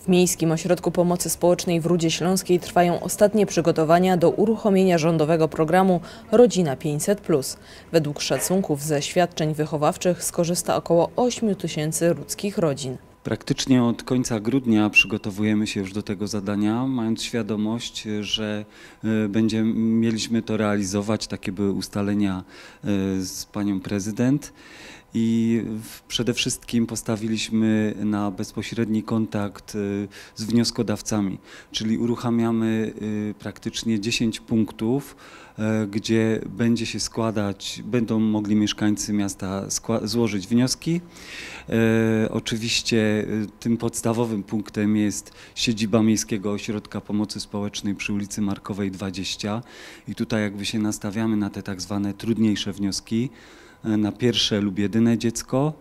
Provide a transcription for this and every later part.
W Miejskim Ośrodku Pomocy Społecznej w Rudzie Śląskiej trwają ostatnie przygotowania do uruchomienia rządowego programu Rodzina 500+. Według szacunków ze świadczeń wychowawczych skorzysta około 8 tysięcy ludzkich rodzin. Praktycznie od końca grudnia przygotowujemy się już do tego zadania, mając świadomość, że e, będziemy, mieliśmy to realizować. Takie były ustalenia e, z panią prezydent. I przede wszystkim postawiliśmy na bezpośredni kontakt y, z wnioskodawcami, czyli uruchamiamy y, praktycznie 10 punktów, e, gdzie będzie się składać, będą mogli mieszkańcy miasta złożyć wnioski. Oczywiście y, tym podstawowym punktem jest siedziba Miejskiego Ośrodka Pomocy Społecznej przy ulicy Markowej 20 i tutaj jakby się nastawiamy na te tak zwane trudniejsze wnioski na pierwsze lub jedyne dziecko,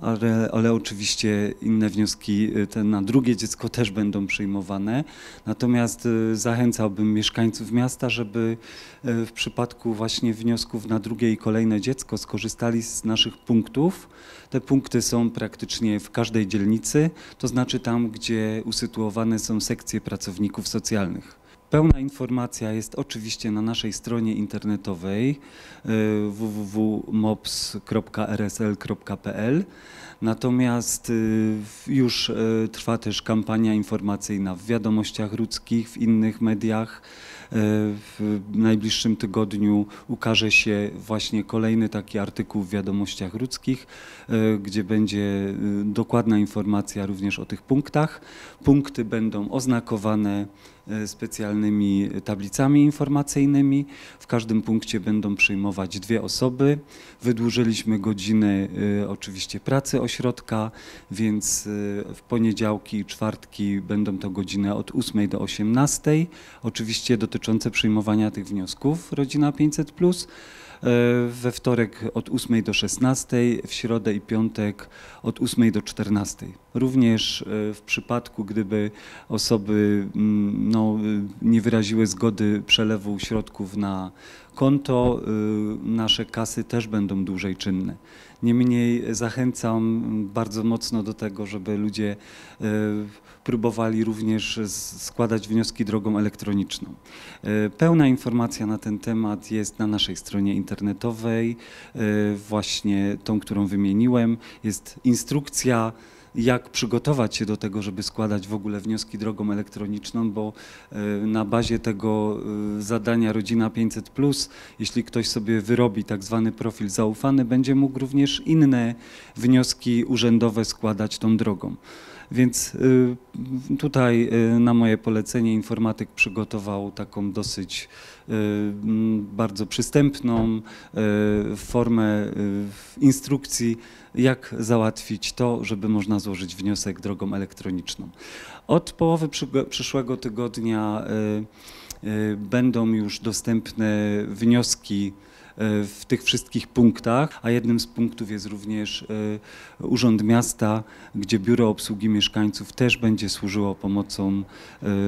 ale, ale oczywiście inne wnioski y, te na drugie dziecko też będą przyjmowane. Natomiast y, zachęcałbym mieszkańców miasta, żeby w przypadku właśnie wniosków na drugie i kolejne dziecko skorzystali z naszych punktów. Te punkty są praktycznie w każdej dzielnicy, to znaczy tam, gdzie usytuowane są sekcje pracowników socjalnych. Pełna informacja jest oczywiście na naszej stronie internetowej y, www.mops.rsl.pl. Natomiast y, już y, trwa też kampania informacyjna w wiadomościach ludzkich, w innych mediach. W najbliższym tygodniu ukaże się właśnie kolejny taki artykuł w wiadomościach ludzkich, gdzie będzie dokładna informacja również o tych punktach. Punkty będą oznakowane specjalnymi tablicami informacyjnymi. W każdym punkcie będą przyjmować dwie osoby. Wydłużyliśmy godziny e, oczywiście pracy ośrodka, więc e, w poniedziałki i czwartki będą to godziny od 8 do 18, oczywiście dotyczące przyjmowania tych wniosków Rodzina 500+. E, We wtorek od 8 do 16, w środę i piątek od 8 do 14. Również e, w przypadku, gdyby osoby mm, no, y, nie wyraziły zgody przelewu środków na konto, y, nasze kasy też będą dłużej czynne. Niemniej zachęcam bardzo mocno do tego, żeby ludzie e, próbowali również składać wnioski drogą elektroniczną. E, Pełna informacja na ten temat jest na naszej stronie internetowej, e, właśnie tą, którą wymieniłem. Jest instrukcja, jak przygotować się do tego, żeby składać w ogóle wnioski drogą elektroniczną, bo e, na bazie tego e, zadania Rodzina 500, jeśli ktoś sobie wyrobi tak zwany profil zaufany, będzie mógł również inne wnioski urzędowe składać tą drogą. Więc y, tutaj y, na moje polecenie informatyk przygotował taką dosyć y, m, bardzo przystępną formę instrukcji, jak załatwić to, żeby można złożyć wniosek drogą elektroniczną. Od połowy przyszłego tygodnia będą już dostępne wnioski y, w tych wszystkich punktach, a jednym z punktów jest również y, Urząd Miasta, gdzie Biuro Obsługi Mieszkańców też będzie służyło pomocą y,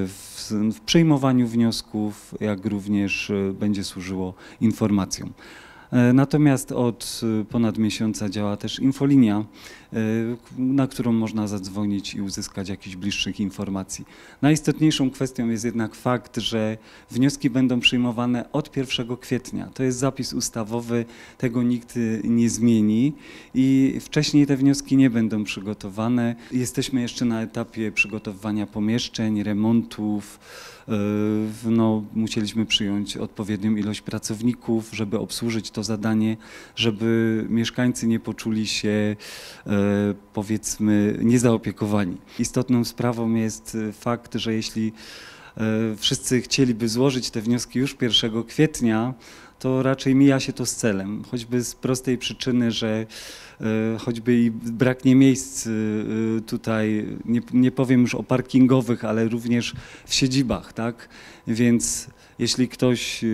w, przyjmowaniu wniosków, jak również y, będzie służyło informacjom. E, Natomiast od y, ponad miesiąca działa też infolinia, y, na którą można zadzwonić i uzyskać jakichś bliższych informacji. Najistotniejszą kwestią jest jednak fakt, że wnioski będą przyjmowane od 1 kwietnia. To jest zapis ustawowy, tego nikt nie zmieni i wcześniej te wnioski nie będą przygotowane. Jesteśmy jeszcze na etapie przygotowywania pomieszczeń, remontów. Y, No, musieliśmy przyjąć odpowiednią ilość pracowników, żeby obsłużyć to zadanie, żeby mieszkańcy nie poczuli się, e, powiedzmy, niezaopiekowani. Istotną sprawą jest e, fakt, że jeśli e, wszyscy chcieliby złożyć te wnioski już 1 kwietnia, to raczej mija się to z celem, choćby z prostej przyczyny, że e, choćby i braknie miejsc e, tutaj, nie, nie powiem już o parkingowych, ale również w siedzibach, tak? Więc jeśli ktoś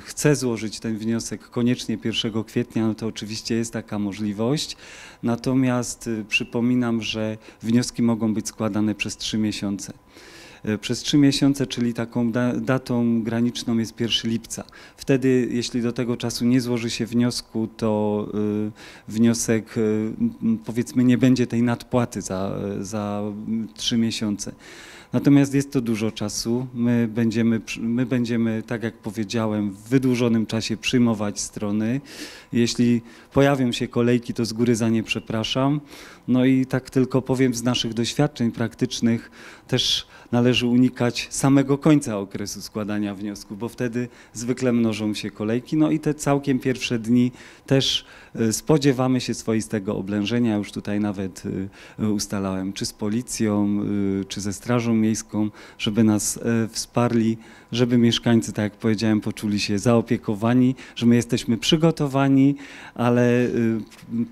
chce złożyć ten wniosek koniecznie 1 kwietnia, no to oczywiście jest taka możliwość. Natomiast przypominam, że wnioski mogą być składane przez trzy miesiące. E, przez trzy miesiące, czyli taką da, datą graniczną jest 1 lipca. Wtedy, jeśli do tego czasu nie złoży się wniosku, to y, wniosek, m, powiedzmy, nie będzie tej nadpłaty za, za trzy miesiące. Natomiast jest to dużo czasu. My będziemy, my będziemy, tak jak powiedziałem, w wydłużonym czasie przyjmować strony. Jeśli pojawią się kolejki, to z góry za nie przepraszam. No i tak tylko powiem z naszych doświadczeń praktycznych, też należy unikać samego końca okresu składania wniosków, bo wtedy zwykle mnożą się kolejki. No i te całkiem pierwsze dni też e, spodziewamy się swoistego oblężenia. Już tutaj nawet e, ustalałem, czy z policją, czy ze Strażą Miejską, żeby nas e, wsparli, żeby mieszkańcy, tak jak powiedziałem, poczuli się zaopiekowani, że my jesteśmy przygotowani, ale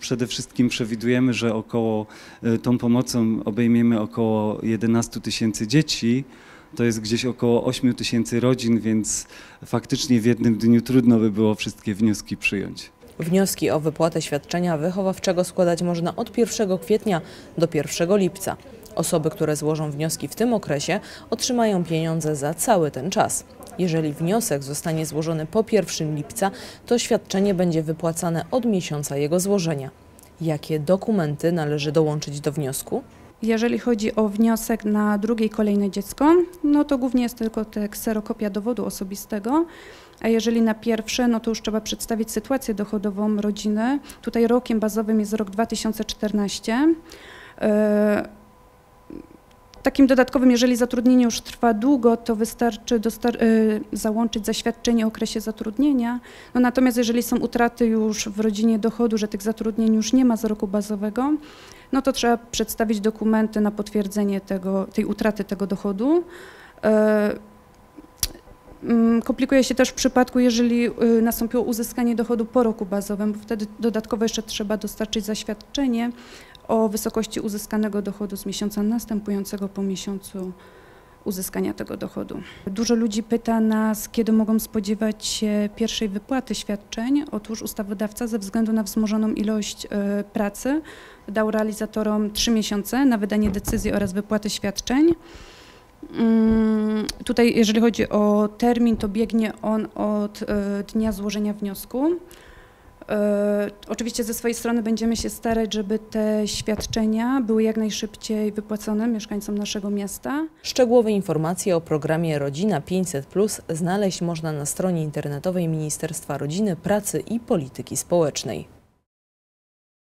przede wszystkim przewidujemy, że około tą pomocą obejmiemy około 11 tysięcy dzieci. To jest gdzieś około 8 tysięcy rodzin, więc faktycznie w jednym dniu trudno by było wszystkie wnioski przyjąć. Wnioski o wypłatę świadczenia wychowawczego składać można od 1 kwietnia do 1 lipca. Osoby, które złożą wnioski w tym okresie, otrzymają pieniądze za cały ten czas. Jeżeli wniosek zostanie złożony po 1 lipca, to świadczenie będzie wypłacane od miesiąca jego złożenia. Jakie dokumenty należy dołączyć do wniosku? Jeżeli chodzi o wniosek na drugie i kolejne dziecko, no to głównie jest tylko te kserokopia dowodu osobistego, a jeżeli na pierwsze, no to już trzeba przedstawić sytuację dochodową rodziny. Tutaj rokiem bazowym jest rok 2014. Takim dodatkowym, jeżeli zatrudnienie już trwa długo, to wystarczy y, załączyć zaświadczenie o okresie zatrudnienia. No natomiast jeżeli są utraty już w rodzinie dochodu, że tych zatrudnień już nie ma z roku bazowego, no to trzeba przedstawić dokumenty na potwierdzenie tego, tej utraty tego dochodu. E, mm, Komplikuje się też w przypadku, jeżeli y, nastąpiło uzyskanie dochodu po roku bazowym, bo wtedy dodatkowo jeszcze trzeba dostarczyć zaświadczenie o wysokości uzyskanego dochodu z miesiąca następującego po miesiącu uzyskania tego dochodu. Dużo ludzi pyta nas, kiedy mogą spodziewać się pierwszej wypłaty świadczeń. Otóż ustawodawca ze względu na wzmożoną ilość e, pracy dał realizatorom trzy miesiące na wydanie decyzji oraz wypłaty świadczeń. Mm, Tutaj, jeżeli chodzi o termin, to biegnie on od e, dnia złożenia wniosku. E, Oczywiście ze swojej strony będziemy się starać, żeby te świadczenia były jak najszybciej wypłacone mieszkańcom naszego miasta. Szczegółowe informacje o programie Rodzina 500 znaleźć można na stronie internetowej Ministerstwa Rodziny, Pracy i Polityki Społecznej.